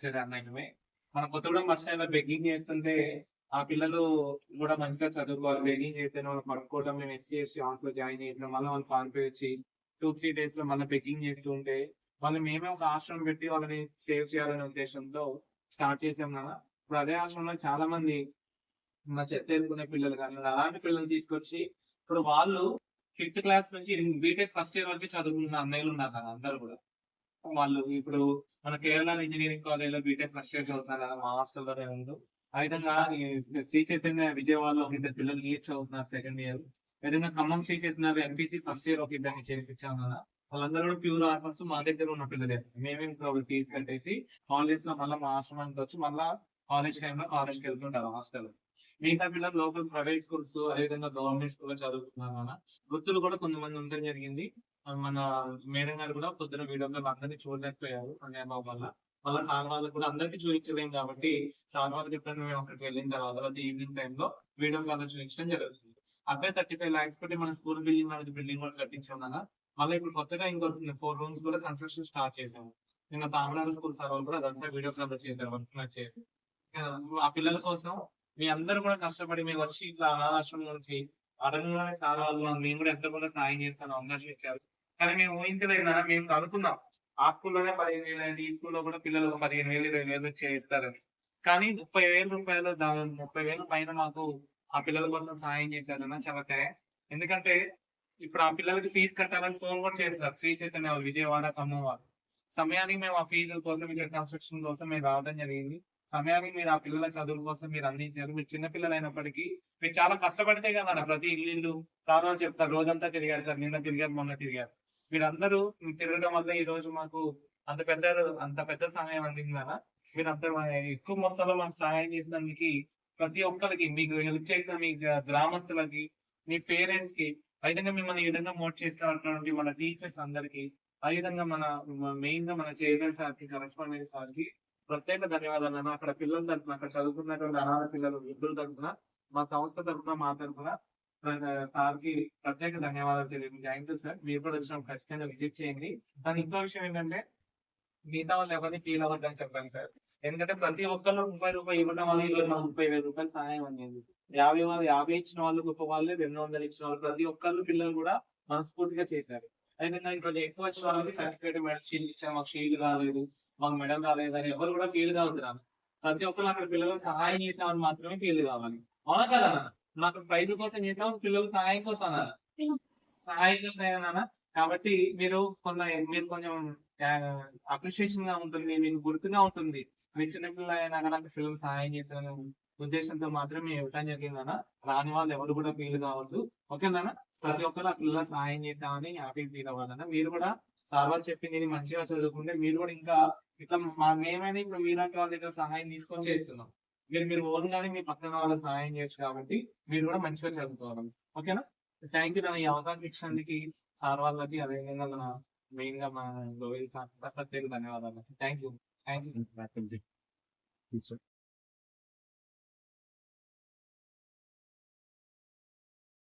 చేసేది అన్నమే మన కొత్తగూడెం బస్ స్టాండ్లో బెగ్గింగ్ చేస్తుంటే ఆ పిల్లలు కూడా మంచిగా చదువుకోవాలి. బెగ్గింగ్ చేస్తే వాళ్ళు పడుకోవడం మేము ఎస్సీ ఎస్టీ జాయిన్ చేద్దాం మళ్ళీ వాళ్ళు పారిపోయి వచ్చి టూ త్రీ డేస్లో మళ్ళీ బెగ్గింగ్ చేస్తూ ఉంటే వాళ్ళు మేమే ఒక ఆశ్రమం పెట్టి వాళ్ళని సేవ్ చేయాలనే ఉద్దేశంతో స్టార్ట్ చేసాం కదా. ఇప్పుడు అదే ఆశ్రమంలో చాలా మంది మా చెత్త ఎదుర్కొనే పిల్లలు కానీ అలాంటి పిల్లలు తీసుకొచ్చి ఇప్పుడు వాళ్ళు ఫిఫ్త్ క్లాస్ నుంచి బీటెక్ ఫస్ట్ ఇయర్ వరకు చదువుకున్న అన్నయ్యలు ఉన్నారు కదా అందరు కూడా. వాళ్ళు ఇప్పుడు మన కేరళ ఇంజనీరింగ్ కాలేజ్లో బీటెక్ ఫస్ట్ ఇయర్ చదువుతున్నారు కదా మా హాస్టల్లోనే ఉండు. ఆ విధంగా శ్రీ చైతన్య విజయవాడలో ఒక ఇద్దరు పిల్లలు నీట్ చదువుతున్నారు సెకండ్ ఇయర్ విధంగా Khammam Shri Chaitanya MPC first year ఒక ఇద్దరిని చేర్పించాం కదా. వాళ్ళందరూ కూడా ప్యూర్ ఆఫర్స్ మా దగ్గర ఉన్న పిల్లలే. మేమేం ఫీజు కట్టేసి కాలేజ్లో మళ్ళీ మా ఆశ్రమానికి వచ్చి మళ్ళా కాలేజ్ టైంలో కాలేజ్కి వెళ్తుంటారు హాస్టల్ మిగతా పిల్లలు లోకల్ ప్రైవేట్ స్కూల్స్ అదేవిధంగా గవర్నమెంట్ స్కూల్ చదువుతున్నారు మన వృత్తులు కూడా కొంతమంది ఉండడం జరిగింది. మన మేడం గారు కూడా పొద్దున వీడియోలో అందరినీ చూడలేకపోయారు సంధ్యాబాబు వల్ల. మళ్ళీ సార్ వాళ్ళకి కూడా అందరికీ చూపించలేం కాబట్టి సార్ వాళ్ళకి ఎప్పుడైనా మేము అక్కడికి వెళ్ళిన తర్వాత ఈవినింగ్ టైంలో వీడియో కాల్ చూపించడం జరుగుతుంది. అదే థర్టీ ఫైవ్ లాక్స్ పెట్టి మన స్కూల్ బిల్డింగ్ అనేది బిల్డింగ్ కూడా కట్టించాం కదా. మళ్ళీ ఇప్పుడు కొత్తగా ఇంకో ఫోర్ రూమ్స్ కూడా కన్స్ట్రక్షన్ స్టార్ట్ చేసాము నిన్న తామిళనాడు స్కూల్ సార్ వాళ్ళు కూడా అదంతా వీడియో కాల్ చేశారు వర్క్ చేసి ఆ పిల్లల కోసం మీ అందరూ కూడా కష్టపడి మేము వచ్చి ఇట్లా అనాథాశ్రమం నుంచి అడగగానే సార్ వాళ్ళు మేము కూడా ఎంత కూడా సాయం చేస్తాను అవకాశం ఇచ్చారు. కానీ మేము ఊహించలేదు కదా మేము అనుకున్నాం. ఆ స్కూల్లోనే పదిహేను వేలు అయింది ఈ స్కూల్లో కూడా పిల్లలు ఒక పదిహేను వేలు ఇరవై వేలు చేస్తారని కానీ ముప్పై వేల రూపాయలు ముప్పై వేల పైన మాకు ఆ పిల్లల కోసం సహాయం చేశారన్న చాలా థ్యాంక్స్ ఎందుకంటే ఇప్పుడు ఆ పిల్లలకి ఫీజు కట్టాలని ఫోన్ కూడా చేస్తారు. శ్రీ చైతన్య విజయవాడ ఖమ్మం వాళ్ళు సమయానికి మేము ఆ ఫీజుల కోసం ఇక్కడ కన్స్ట్రక్షన్ కోసం మేము రావడం జరిగింది. సమయానికి మీరు ఆ పిల్లల చదువుల కోసం మీరు అందించారు. మీరు చిన్నపిల్లలు అయినప్పటికీ మీరు చాలా కష్టపడితే కదా ప్రతి ఇల్లు ఇల్లు ప్రాణాలు చెప్తారు. రోజంతా తిరిగారు సార్ నిన్న తిరిగారు మొన్న తిరిగారు. మీరందరూ తిరగడం వల్ల ఈ రోజు మాకు అంత పెద్ద అంత పెద్ద సహాయం అందింది కదా ఎక్కువ మొత్తంలో మాకు సహాయం చేసినందుకు ప్రతి ఒక్కరికి మీకు హెల్ప్ చేసిన మీ గ్రామస్తులకి మీ పేరెంట్స్కి ఆ విధంగా మిమ్మల్ని ఈ విధంగా మోట్ చేస్తున్నటువంటి మన టీచర్స్ అందరికి ఆ విధంగా మన మెయిన్గా మన చైర్మన్ సార్కి కరెస్పాండెంట్ సార్కి ప్రత్యేక ధన్యవాదాలు అన్న. అక్కడ పిల్లల తరఫున అక్కడ చదువుకున్నటువంటి అనాథ పిల్లలు వృద్ధుల తరఫున మా సంస్థ తరఫున మా తరఫున సార్కి ప్రత్యేక ధన్యవాదాలు తెలియదు. థ్యాంక్ యూ సార్ మీరు కూడా వచ్చిన ఖచ్చితంగా విజిట్ చేయండి. దాని ఇంకో విషయం ఏంటంటే మిగతా వాళ్ళు ఎవరిని ఫీల్ అవ్వద్దని చెప్పాను సార్. ఎందుకంటే ప్రతి ఒక్కరు ముప్పై రూపాయలు ఇవ్వడం వల్ల ఈరోజు ముప్పై వేల రూపాయలు సహాయం అందింది. యాభై వాళ్ళు యాభై ఇచ్చిన వాళ్ళు గొప్ప వాళ్ళు రెండు వందలు ఇచ్చిన వాళ్ళు ప్రతి ఒక్కళ్ళు పిల్లలు కూడా మనస్ఫూర్తిగా చేశారు. అయితే కొంచెం ఎక్కువ వచ్చిన వాళ్ళకి సర్టిఫికేట్ మెడల్ షీల్ ఇచ్చాను మాకు షీల్ రాలేదు మాకు మెడల్ రాలేదు అని ఎవరు కూడా ఫీల్ కావద్దు ప్రతి ఒక్కరు అక్కడ పిల్లలకు సహాయం చేసామని మాత్రమే ఫీల్ కావాలి. అవునా కదా నాకు ప్రైజ్ కోసం చేసాం పిల్లలు సహాయం కోసం అన్నారు. సహాయం కాబట్టి మీరు కొంత మీరు కొంచెం అప్రిషియేషన్గా ఉంటుంది మీకు గుర్తుగా ఉంటుంది. మీరు చిన్నపిల్లలు అయినా కానీ పిల్లలు సహాయం చేసిన ఉద్దేశంతో మాత్రమే ఇవ్వటం జరిగిందన్న రాని వాళ్ళు ఎవరు కూడా ఫీల్ కావద్దు. ఓకేనా ప్రతి ఒక్కరు ఆ పిల్లలు సహాయం చేసామని హ్యాపీ ఫీల్ అవ్వాలన్న మీరు కూడా సార్ వాళ్ళు చెప్పింది మంచిగా చదువుకుంటే మీరు కూడా ఇంకా ఇట్లా మా మేమైనా ఇప్పుడు మీలాంటి వాళ్ళ దగ్గర సహాయం తీసుకొని చేస్తున్నాం. మీరు మీరు ఓన్ గానీ మీ పక్కన వాళ్ళకి సహాయం చేయొచ్చు కాబట్టి మీరు కూడా మంచిగా చదువుకోవాలి. ఓకేనా? థ్యాంక్ యూ ఈ అవకాశం ఇచ్చినందుకు సార్ వాళ్ళకి అదేవిధంగా మన మెయిన్గా మన గోవింద్ సార్ ప్రత్యేక ధన్యవాదాలు. Thank you thank you